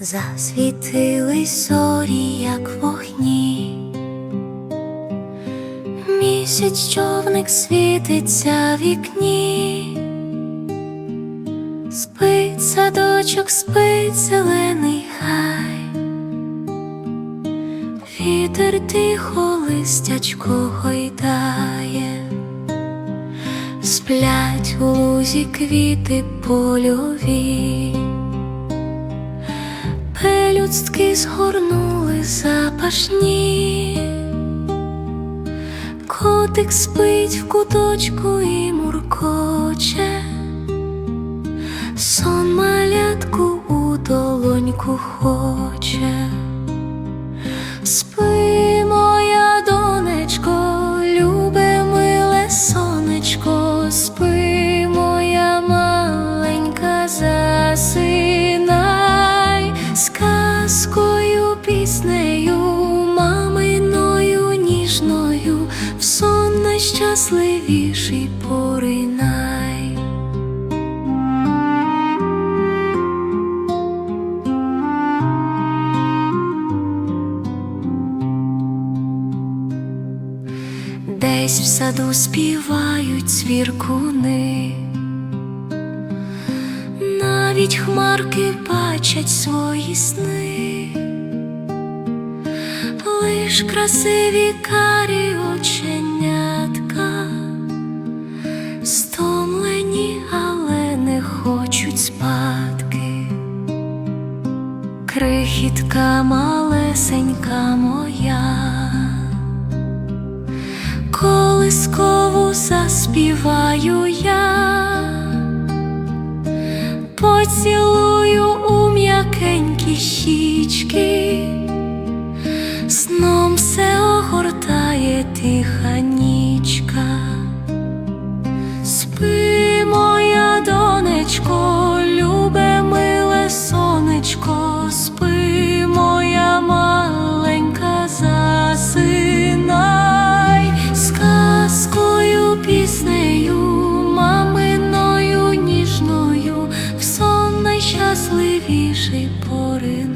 засвітились зорі, як вогні. Місяць човник світиться в вікні, спить садочок, спить зелений гай, вітер тихо листячко гойдає, сплять у лузі квіти польові. Пелюстки згорнули запашні, котик спить в куточку і муркоче, сон найщасливіший поринай. Десь в саду співають цвіркуни, навіть хмарки бачать свої сни, лиш красиві карі оченятка, крихітка малесенька моя, колискову заспіваю я, поцілую у м'якенькі щічки, сном все огортає тиха нічка, спи моя донечко. пори